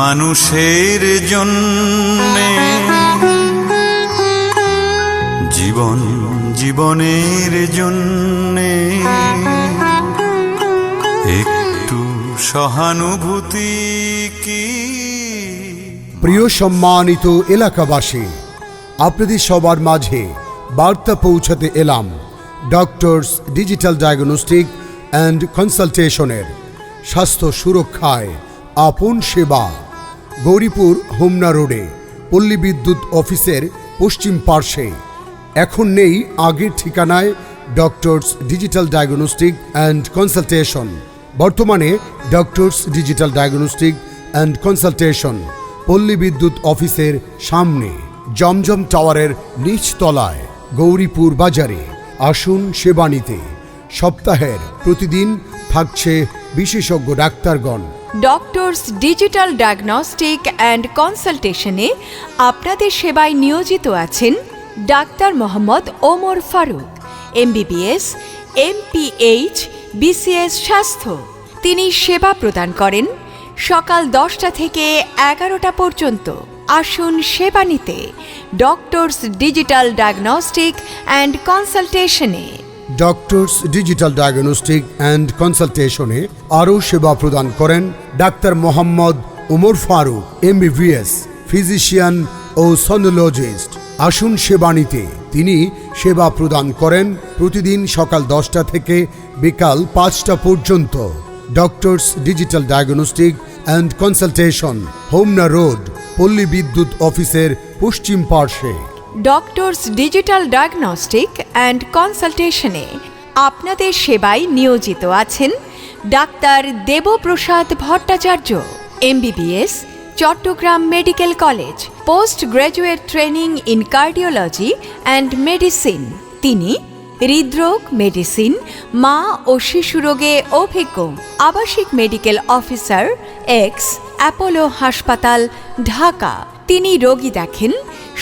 মানুষের জন্যে। জীবন জীবনের জন্যে। একটু সহানুভূতি কি? প্রিয় সম্মানিত এলাকাবাসী, আপনাদের সবার মাঝে বার্তা পৌঁছাতে এলাম ডক্টরস ডিজিটাল ডায়াগনস্টিক অ্যান্ড কনসালটেশনের স্বাস্থ্য সুরক্ষায় আপন সেবা। গৌরীপুর হোমনা রোডে পল্লী বিদ্যুৎ অফিসের পশ্চিম পার্শ্বে। এখন নেই আগের ঠিকানায় doctors digital diagnostic and consultation. বর্তমানে doctors digital diagnostic and consultation পল্লী বিদ্যুৎ অফিসের সামনে, জমজম টাওয়ারের নিচতলায় গৌরীপুর বাজারে। আসুন সেবা নিতে। সপ্তাহের প্রতিদিন থাকছে বিশেষজ্ঞ ডাক্তারগণ। ডক্টরস ডিজিটাল ডায়াগনস্টিক অ্যান্ড কনসালটেশনে আপনাদের সেবায় নিয়োজিত আছেন doctor Mohammad Omar Faruk MBBS MPH BCS স্বাস্থ্য। তিনি সেবা প্রদান করেন সকাল দশটা থেকে এগারোটা পর্যন্ত। আসুন সেবা নিতে ডক্টরস ডিজিটাল ডায়াগনস্টিক অ্যান্ড কনসালটেশনে ডক্টরস ডিজিটাল ডায়াগনস্টিক অ্যান্ড কনসালটেশনে আরও সেবা প্রদান করেন doctor Mohammad Umar Faruk MBBS physician ও সনোলজিস্ট আসুন সেবা নিতে। তিনি সেবা প্রদান করেন প্রতিদিন সকাল দশটা থেকে বিকাল পাঁচটা পর্যন্ত। Doctors digital diagnostic and consultation Homna road, পল্লী বিদ্যুৎ অফিসের পশ্চিম পার্শ্বে। ডক্টরস ডিজিটাল ডায়াগনস্টিক অ্যান্ড কনসালটেশনে আপনাদের সেবায় নিয়োজিত আছেন doctor Debprasad Bhattacharya MBBS Chittagong medical college post graduate training in cardiology and medicine. তিনি হৃদরোগ, মেডিসিন, মা ও শিশু রোগে অভিজ্ঞ, আবাসিক মেডিকেল অফিসার, এক্স, অ্যাপোলো হাসপাতাল, ঢাকা। তিনি রোগী দেখেন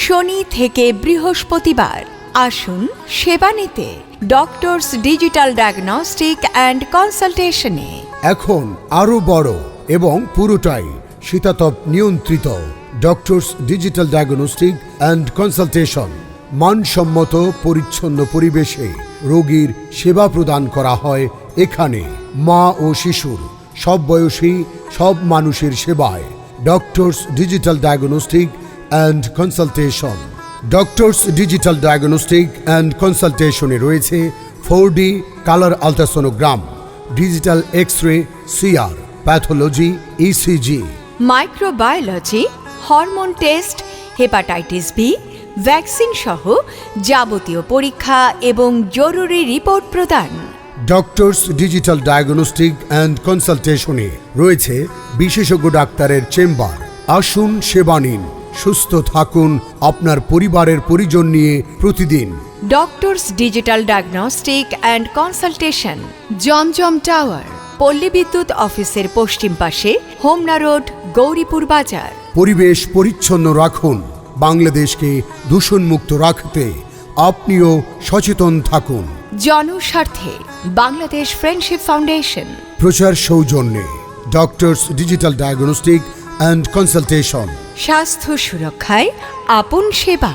শনি থেকে বৃহস্পতিবার। আসুন সেবা নিতে ডক্টরস ডিজিটাল ডায়াগনস্টিক অ্যান্ড কনসালটেশনে এখন আরও বড় এবং পুরোটাই শীতাতপ নিয়ন্ত্রিত doctors digital diagnostic and consultation মানসম্মত, পরিচ্ছন্ন পরিবেশে রোগীর সেবা প্রদান করা হয় এখানে। মা ও শিশুর সব বয়সী, সব মানুষের সেবায় doctors digital diagnostic and consultation doctors digital diagnostic and কনসালটেশনে রয়েছে four D colour ultrasonogram digital X ray CR pathology ECG microbiology hormone test hepatitis B vaccine সহ যাবতীয় পরীক্ষা এবং জরুরি রিপোর্ট প্রদান। ডক্টরস ডিজিটাল ডায়াগনস্টিক অ্যান্ড কনসালটেশনে রয়েছে বিশেষজ্ঞ ডাক্তারের চেম্বার। আসুন সেবা নিন। সুস্থ থাকুন আপনার পরিবারের পরিজন নিয়ে প্রতিদিন। Doctors digital diagnostic and consultation Zamzam tower পল্লী বিদ্যুৎ অফিসের পশ্চিম পাশে হোমনা রোড গৌরীপুর বাজার। পরিবেশ পরিচ্ছন্ন রাখুন বাংলাদেশকে দূষণমুক্ত রাখতে আপনিও সচেতন থাকুন। জনস্বার্থে বাংলাদেশ ফ্রেন্ডশিপ ফাউন্ডেশন প্রচার সৌজন্যে doctors digital diagnostic and consultation স্বাস্থ্য সুরক্ষায় আপন সেবা।